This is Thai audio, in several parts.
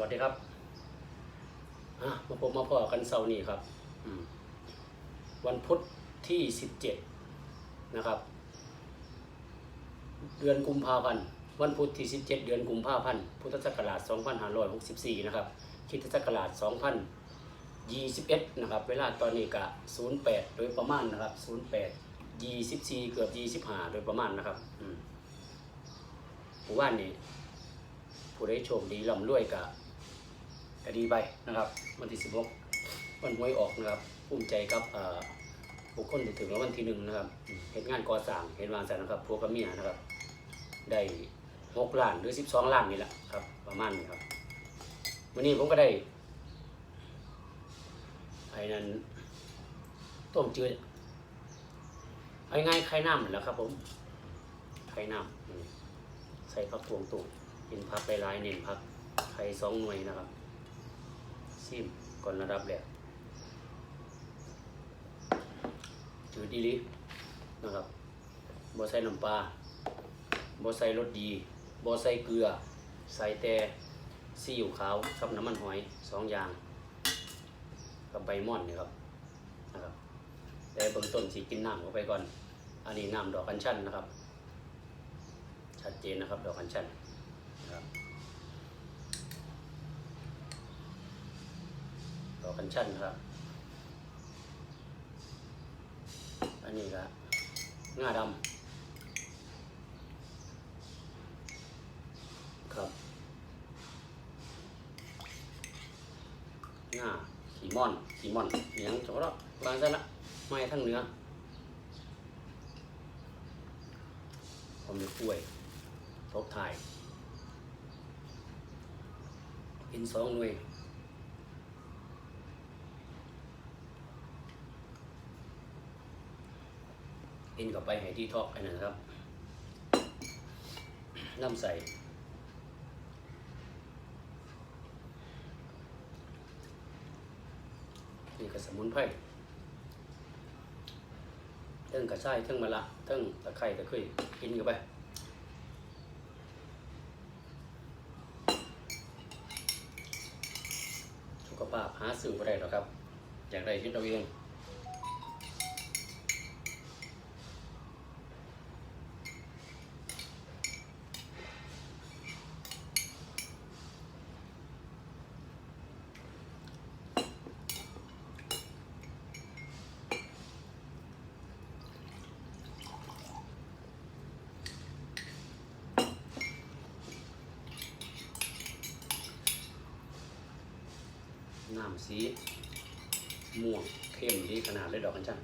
วัสดีครับมาพบมาพอกันเสาร์นี้ครับวันพุธที่17นะครับ เดือนกุมภาพันธ์วันพุธที่17เดือนกุมภาพันธ์พุทธศักราช2564นะครับคริสตศักราช2021นะครับ เวลาตอนนี้กะ08โดยประมาณนะครับ08 24เกือบ25โดยประมาณนะครับผมว่านี่ผู้ได้โชคดีร่ำรวยกะ ก็ดีไปนะครับวันที่16วันหวยออกนะครับภูมิใจครับบุคคลที่ถึงแล้ววันที่หนึ่งนะครับเห็นงานก่อสร้างเห็นวางแสนนะครับพวกกับเมียนะครับ ได้หกล้านหรือสิบสองล้านนี่แหละครับ ประมาณนี้ครับ วันนี้ผมก็ได้ไอ้นั้นต้มจืดเอาง่ายไข่น้ำแหละครับ ผมไข่น้ำใส่ผักตวงตุ่มกินพักหลายๆเน้นพักไข่สองหน่วยนะครับ ซิมก่อนระดับแรกจืดดีลินะครับบ่ใส่น้ำปลาบ่ใส่รสดีบ่ใส่เกลือ ใส่แต่ซีอิ๊วขาวกับน้ำมันหอยสองอย่าง กับใบม่อนนี่ครับนะครับแต่เบื้องต้นสิกินน้ำเข้าไปก่อน อันนี้น้ำดอกกัญชันนะครับ ชัดเจนนะครับดอกกัญชัน นะครับดอ กกัญชันครับ อันนี้ก็งาดำครับงาขีม่อนขีม่อนอหย่างจบแล้ววางซะละไม้ทั้งเนื้อผมจะกล้วยทบถ่ายกินสองหน่วย กินกับไปให้ที่ทอกอันนั้นครับ น้ำใส่นี่ก็สมุนไพรเทิงกระชายเทิงมะละเทิงตะไคร้ตะไคร้กินกันไปสุขภาพหาสื่อบ่ได้หรอกครับ อยากได้คิดเอาเอง น้ำสีม่วงเข้มดีขนาดเลยดอกกัญชัน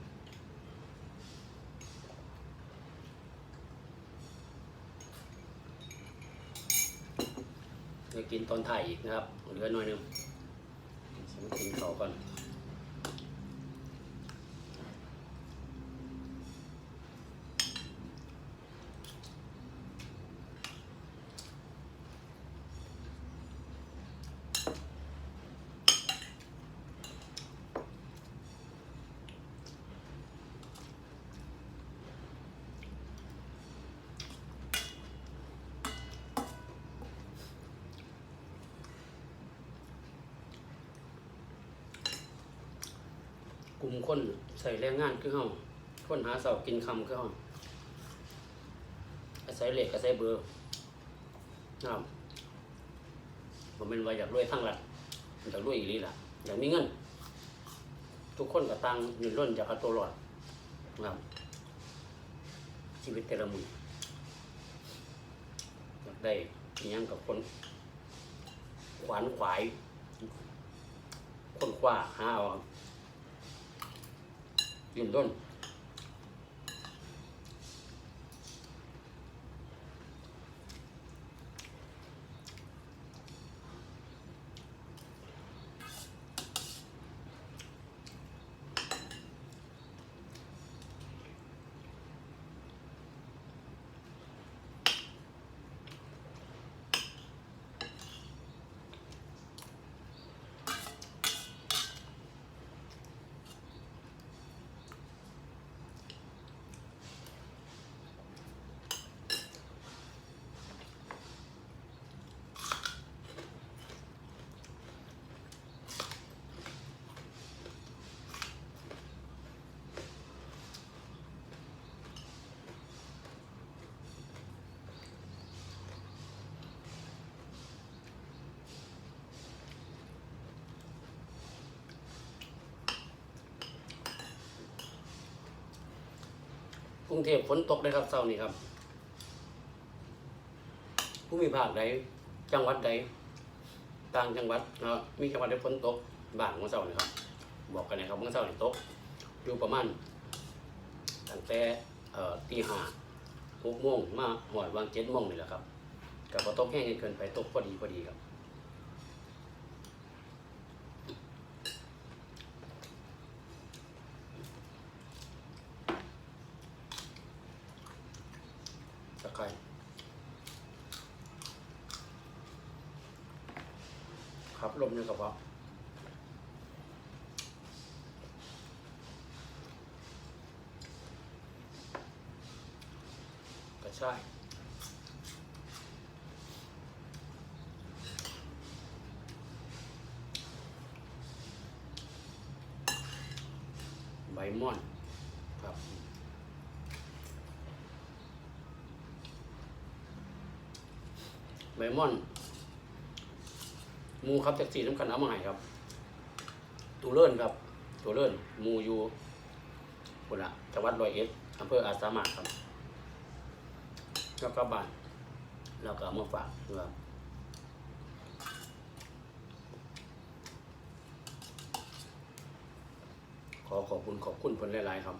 จะกินตอนถ่ายอีกนะครับเหลือหน่อยหนึงฉันกินเขาวก่อน ก ลุ่มคนใส่แรงงานคือเฮาคนหาเสากินคำคือเฮาอาศัยเหล็กอาศัยเบอร์นะครับผมเป็นว่าอยากรวยทั้งหลัดอยากรวยอีหลีล่ะอยากมีเงิน ทุกคนก็ต่างยืนร่นอยากเอาตัวรอดนะครับชีวิตแต่ละมืออยากได้อิหยังกับคน ขวานขวาย คนคว้าหาเอา ครั รุงเทพฝนตกเลยครับเช้านี้ครับ ผู้มีภาคใดจังหวัดใดต่างจังหวัดเนะมีจังหวัดใดฝนตกบ้านของเช้านี่ครับ บอกกันนะครับเมื่อเช้านี่ตกอยู่ประมาณตั้งแต่ตีห้าหกโมงมาหอดวางเจ็ดโมงนี่แหละครับกับพอตกแห้งเกินไปตกพอดีพอดีครับ ตะไคร้ครับลมในกระเพาะ กระชายใบม่อนครับใบม่อนมูครับจากสีน้ำกันเอามาให้ครับตูเลิ่นครับตูเลิ่นมูอยู่คนละจังหวัดร้อยเอ็ดอำเภออาสามารครับ แล้วก็บานแล้วก็มาฝากครับขอขอบคุณขอบคุณคนหลาย ๆ ครับ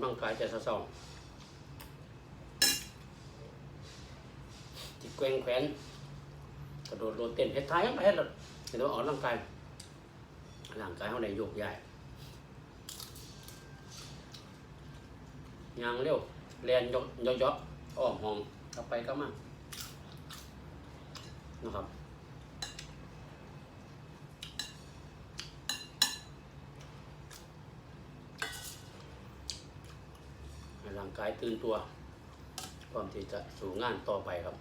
ำลังกายจะสะสองจิตแกว่งแขวนกระโดดโลดเต้นเฮ็ดท้ายยังไปเฮ็ดหรอเห็นว่าออกกำลังกายร่างกายเขาในโยกย้ายยางเร็วแลนยกยกยกออมห้องกลับไปกลับมานะครับ ร่างกายตื่นตัว ความที่จะสู่งานต่อไปครับ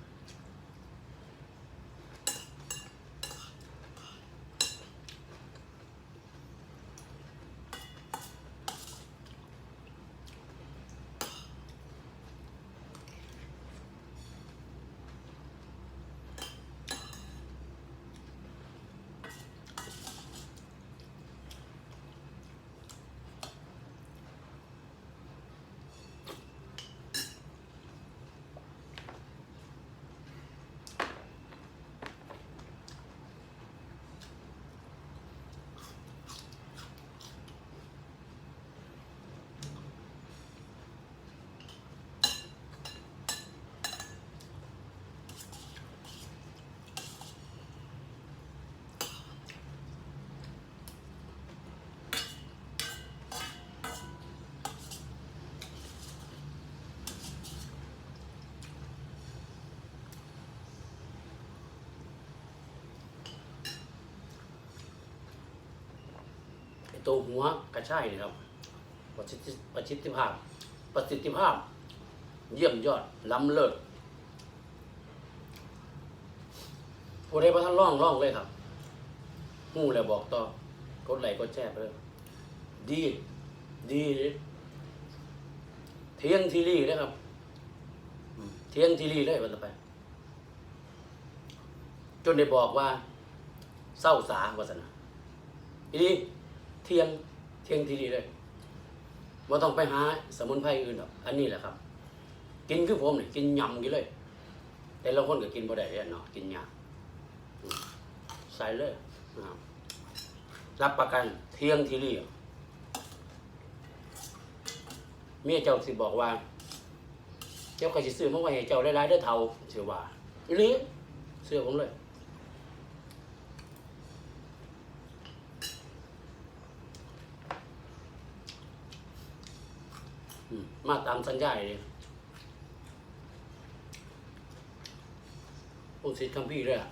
ตัวหัวกระช่ายนี่ครับ ประสิทธิประสิทธิภาพ ประสิทธิภาพ เยี่ยมยอดล้ำเลิศผู้ใดพระท่านร่องร่องเลยครับหู้แล้วบอกต่อกดไหลกดแชร์ไปเลยดีดีเที่ยงทีรีเลยครับเที่ยงทีรีเลยวันต่อไป จนได้บอกว่า เศร้าสาวาสนาอีนี้ เที่ยงเที่ยงทีรีเลยว่าต้องไปหาสมุนไพรอื่นหรอกอันนี้แหละครับ กินคือผมเนี่ยกินยำกินเลย แต่ละคนก็กินบ่ได้เนาะกินยำใส่เลยรับประกันเที่ยงทีรีเมียเจ้าสิบอกว่า เจ้าก็สิซื้อมาไว้ให้เจ้าหลายๆเด้เท่าเชื่อว่าอีหลีเสื้อผมเลย อื มาตามสัญญาเลยองค์ศิษย์คำพี่เลยอะ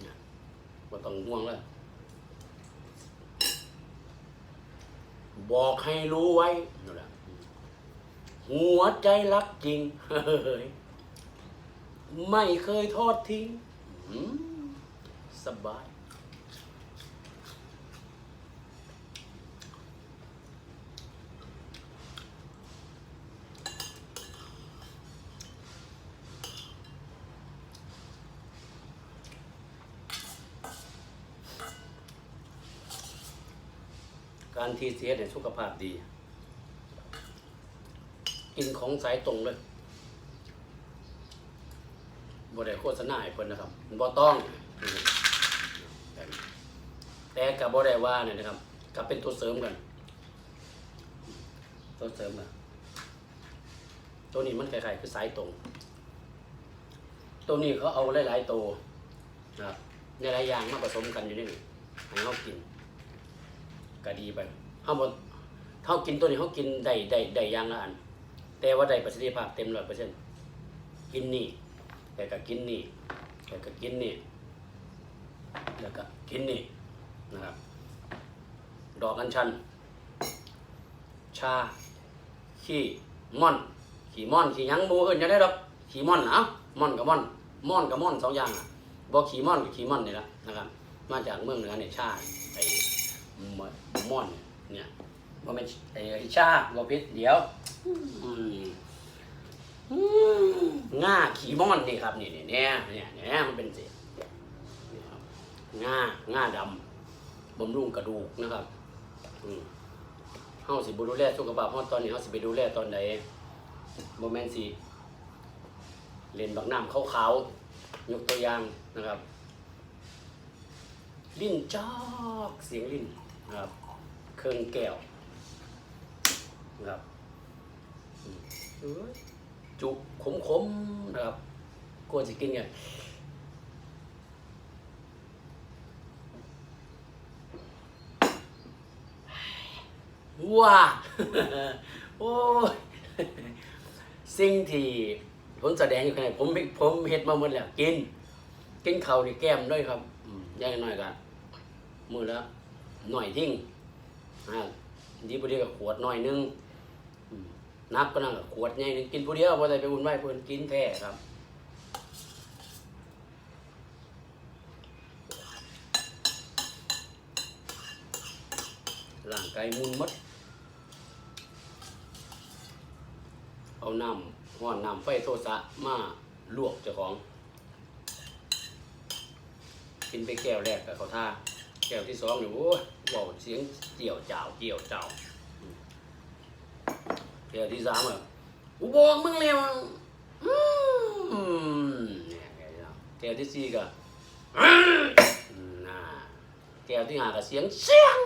เนี่ยบ่ต้องห่วงเลยบอกให้รู้ไว้นั่นแหละหัวใจรักจริงเฮ้ยไม่เคยทอดทิ้ง สบายการทีเสียเนี่ยสุขภาพดี กินของสายตรงเลยบ่ได้โฆษณาให้เพิ่นนะครับบ่ต้อง แต่กับบ่ได้ว่าเนี่ยนะครับกับเป็นตัวเสริมกัน ตัวเสริมอะตัวนี้มันคล้ายๆคือสายตรง ตัวนี้เขาเอาหลายๆตัวนะครับในหลายอย่างมาผสมกันอยู่นี่ให้เขากินก็ดีไปเขาบเขากินตัวนี้เขากินได้ได้ได้อย่างละอัน แต่ว่าได้ประสิทธิภาพเต็มร้อยเปอร์เซ็นต์กินนี่แต่ก็กินนี่แต่ก็กินนี่แล้วก็กินนี่ นะครับ ดอกอัญชัน ชา ขี้ม่อน ขี้ม่อน ขี้ยังบูเอิ้นจะได้ดอกขี้ม่อนนะม่อนกับม่อน ม่อนกับม่อนสองอย่างอะบอกขี้ม่อนกับขี้ม่อนนี่ละนะครับ มาจากเมืองเหนือเนี่ยชาไอ้ม่อนเนี่ยว่าเป็นไอ้ชาบอกพิษเดี๋ยวง่าขี้ม่อนนี่ครับนี่เนี่ยเนี่ยเนี่ยมันเป็นสีง่าง่าดำ บำรุงกระดูกนะครับเฮาสิบดูแลสุขภาพเฮาตอนนี้เฮาสิไปดูแลตอนใดบ่แม่นสิเลนบักน้ำขาวๆยกตัวอย่างนะครับ ลิ้นจอกเสียงลิ้นนะครับเครื่องแก้วนะครับจุขมๆนะครับกลัวสิกินไง ว้าโอ้ยสิ่งที่ผมแสดงอยู่ข้างในผมผมเฮ็ดมาหมดแล้วกิน กินเขาวนี่แก้มด้วยครับอย่างน้อยกันมือละหน่อยทิ้งอ่าดีพอดีกับขวดหน่อยนึงนับก็นั่งกับขวดใหญ่นึงกินผู้เดียวพอได้ไปอุ่นไหวเพิ่นกินแท้ครับร่างกายมุนหมด เอาน้ำห้อนน้ำไฟโทสะมาลวกเจ้าของ กินไปแก้วแรกกับเขาท่า แก้วที่สองเนี่ยโอ้ยเว่าเสียงเจียวเจ้าเจียวเจ้าแก้วที่สามอะกูบอกมึงแล้วอืมเนี่ยแก้วที่สามแก้วที่สี่ก็แก้วที่ห้าก็เสียงเสียง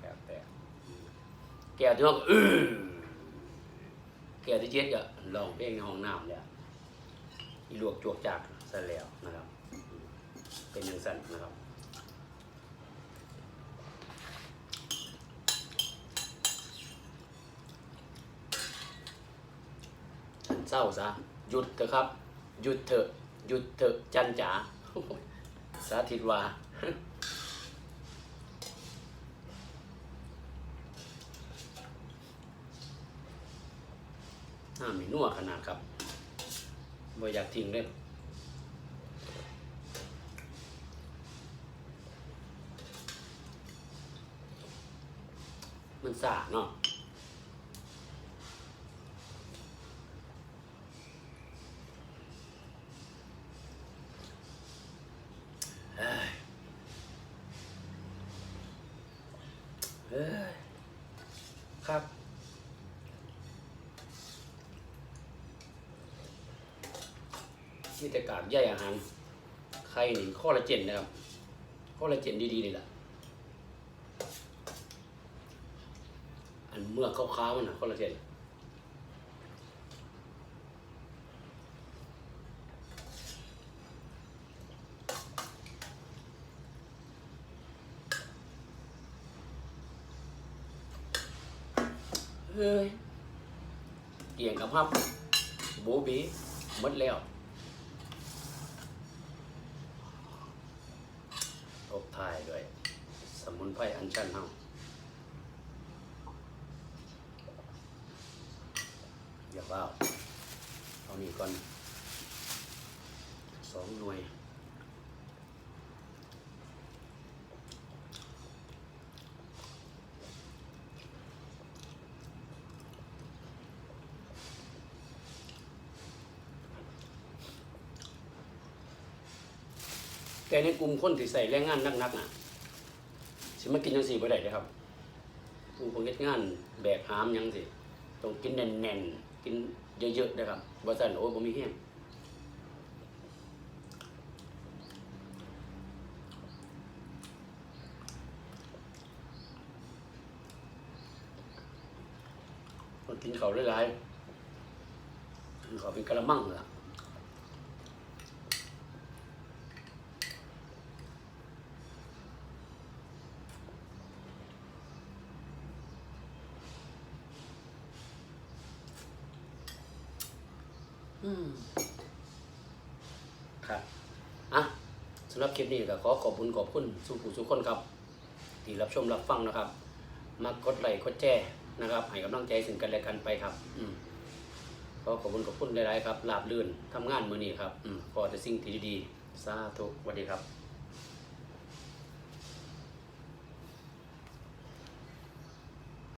แก้วแตกแก้วที่หกอือ แก้วที่เจ็ดก็ลองเพลงในห้องน้ำเนี่ยอีลวกจวกจากซะแล้วนะครับ เป็นอย่างสั้นนะครับฉันเศร้าซะหยุดเถอะครับ หยุดเถอะหยุดเถอะจันจ๋าสาธิตว่า น้ำนี่นัวขนาดครับบ่อยากทิ้งเลยมันสาเนาะเฮ้ยเฮ้ยครับ มีแต่กากใยอาหารไข่นี่ข้อละเจนนะครับข้อละเจนดีๆนี่แหละอันเมื่อกขาวๆมันนะข้อละเจนเฮ้ยเกี่ยงกับพับโบบีหมดแล้ว ตบ ท้ายด้วย สมุนไพรอันชันเฮาอย่าว่าเอานี่ก่อนสองหน่วย แต่ในกลุ่มคนที่ใส่แรงงานนักๆน่ะสิมากินจังสี่บ่ได้เด้อครับผู้คนเฮ็ดงานแบกหามยังสิต้องกินแน่นๆกินเยอะๆนะครับบ่ซั่นโอ้ยบ่มีแฮงกินเขาหลายๆกินข้าเป็นกะละมังล่ะ อืมครับอะสำหรับคลิปนี้ก็ขอขอบคุณขอบคุณสุขุสุคนครับ ที่รับชมรับฟังนะครับ มากดไลค์กดแชร์นะครับให้กำลังใจถึงกันและกันไปครับ อืมขอขอบคุณขอบคุณหลายๆครับลาบลื่นทำงานมือนี้ครับ อืมขอแต่สิ่งที่ดีๆสาธุสวัสดีครับ